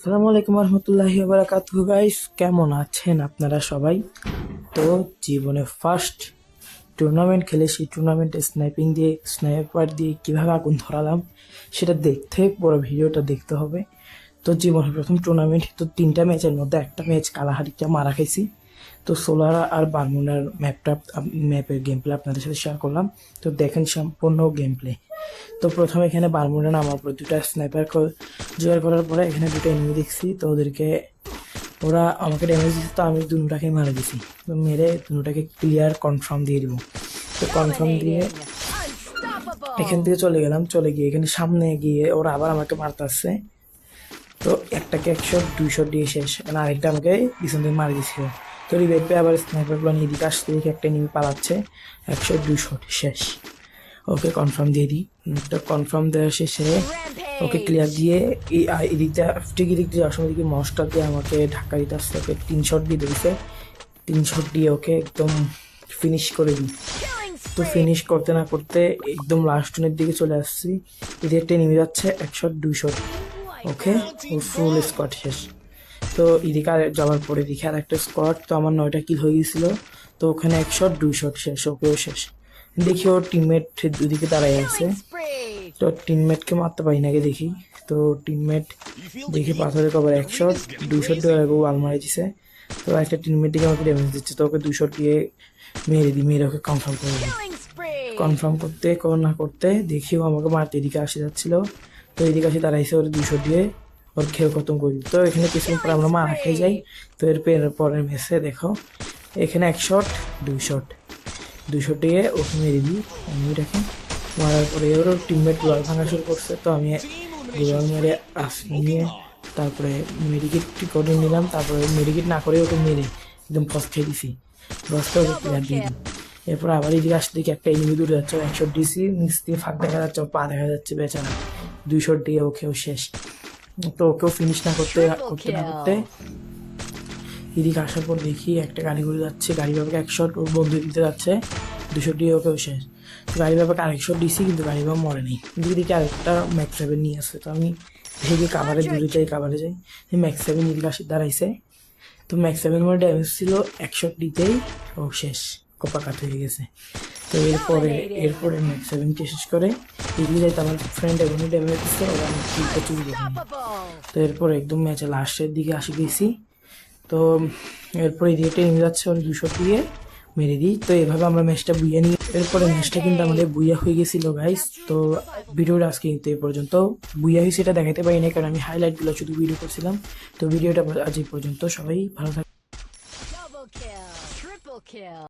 আসসালামু আলাইকুম রহমতুল্লাহি বারাকাতু গাইস কেমন আছেন আপনারা সবাই? তো জীবনে ফার্স্ট টুর্নামেন্ট খেলে সেই টুর্নামেন্টে স্নাইপিং দিয়ে স্নাইপার দিয়ে কীভাবে আগুন ধরালাম, সেটা দেখতে, পুরো ভিডিওটা দেখতে হবে। তো জীবনের প্রথম টুর্নামেন্ট তো তিনটা ম্যাচের মধ্যে একটা ম্যাচ কালাহারিটা মারা খাইছি তো সোলার আর বারমুনার ম্যাপটা ম্যাপের গেম প্লে আপনাদের সাথে শেয়ার করলাম। তো দেখেন সম্পূর্ণ গেম প্লে তো প্রথমে এখানে বারমুনা নামার পর দুটা স্নাইপার জোগাড় করার পরে এখানে দুটো এনিমি দেখছি তো ওদেরকে ওরা আমাকে ড্যামেজ দিচ্ছে তো আমি দুটাকে মারা দিছি। তো মেরে দুটাকে ক্লিয়ার কনফার্ম দিয়ে দিব। তো কনফার্ম দিয়ে এখান থেকে চলে গেলাম চলে গিয়ে এখানে সামনে গিয়ে ওরা আবার আমাকে মারতে আসছে তো একটাকে একশো দুইশো দিয়ে শেষ। মানে আরেকটা আমাকে পিছন থেকে মারি দিছিল। তো রিভাইভ পেয়ে আবার স্নাইপার প্লান এদিকে আসতে দেখি একটা নিমি পালাচ্ছে। একশো দুইশো শেষ। ওকে কনফার্ম দিয়ে দিই। তো কনফার্ম দেওয়া শেষে ওকে ক্লিয়ার দিয়ে এই আ- এদিক দিয়ে ঠিক এদিক দিয়ে যাওয়ার দিকে মশটা দিয়ে আমাকে ঢাকা দিতে আসছে। ওকে তিন শট দিয়ে দিয়েছে তিন শট দিয়ে ওকে একদম ফিনিশ করে দিই। তো ফিনিশ করতে না করতে একদম লাস্ট টোনের দিকে চলে আসছি। এদিকে একটা নেমে যাচ্ছে একশো দুই শট ওকে ওর ফুল স্কোয়াড শেষ। তো এদিকে আর যাওয়ার পরে দেখি আর একটা স্কোয়াড তো আমার নয়টা কিল হয়ে গেছিল তো ওখানে এক শট দুই শট শেষ, ওকেও শেষ। দেখি ওর টিমমেট দুদিকে দাঁড়াই আছে। তো টিমমেটকে মারতে পারি নাকি দেখি। তো টিমমেট দেখি পাথরের কভার এক শট দুই শট দিয়ে ওয়াল মারা দিছে। তো একটা টিমমেট দিকে আমাকে ড্যামেজ দিচ্ছে তো ওকে দুই শট দিয়ে মেরে দিই মেরে ওকে কনফার্ম করে দিই। কনফার্ম করতে কর না করতে দেখিও আমাকে মারতে এদিকে আসে যাচ্ছিল। তো এদিকে আসে দাঁড়াইছে ওর দুশো দিয়ে ওর খেয়ে খতম করে দিই তো এখানে কিছুক্ষণ পর আমরা মারা খেয়ে যাই। তো এর পরে- পরের মেসে দেখো এখানে এক শট দুই শট দুই শট দিয়ে ওকে মেরে দিই। এমনিটাকে মারার পরে ওর টিমমেট গোলাল ভাঙা শুরু করছে, তো আমি গোলাল মেরে আস নিয়ে তারপরে মেডিকেট করে নিলাম, তারপরে মেডিকেট না করে ওকে মেরে একদম খেয়ে দিছি। ফসটা ওকে ক্লিয়ার দিয়ে দিই। এরপর আবার এদিকে আসতে দেখি একটা এনিমি দূরে যাচ্ছে, একশো ডিসি নিচ দিয়ে ফাঁক দেখা যাচ্ছে, পা দেখা যাচ্ছে বেচারা। দুই শট দিয়ে ওকেও শেষ। তো ওকেও ফিনিশ না করতে করতে না করতে এদিকে আসার পর দেখি একটা গাড়ি ঘুরে যাচ্ছে, গাড়ি বাবাকে একশো ওর বন্ধু দিতে যাচ্ছে দুশো দিয়ে ওকেও শেষ। তো গাড়ি বাবাকে আরেকশো দিছি, কিন্তু গাড়ি বাবা মরে নেই। কিন্তু এদিকে আরেকটা ম্যাক্স সেভেন নিয়ে আসছে, তো আমি ভেবে কাভারে দূরে যাই কাভারে যাই। ম্যাক্স সেভেন এদিকে আসে, দাঁড়াইছে। তো ম্যাক্স সেভেন মনে ড্যামেজ ছিল একশো দিতেই ও শেষ কপা কাট হয়ে গেছে। তো এরপরে এরপরে ম্যাক্স সেভেনকে শেষ করে এদিকে যাইতে আমার ফ্রেন্ড এখনই ড্যামেজ দিচ্ছে ওরা আমি চুরি তো এরপর একদম ম্যাচে লাস্টের দিকে আসি গেছি। তো এরপর এদিকে টেনে যাচ্ছে ওর দুশো দিয়ে মেরে দিই। তো এভাবে আমরা ম্যাচটা বুয়ে নিই। এরপরে ম্যাচটা কিন্তু আমাদের বুইয়া হয়ে গেছিল গাইস তো ভিডিওটা আজকে কিন্তু এই পর্যন্ত। বুইয়া হয়েছে এটা দেখাতে পারি না কারণ আমি হাইলাইটগুলো শুধু ভিডিও করছিলাম। তো ভিডিওটা আজ এই পর্যন্ত। সবাই ভালো থাকবে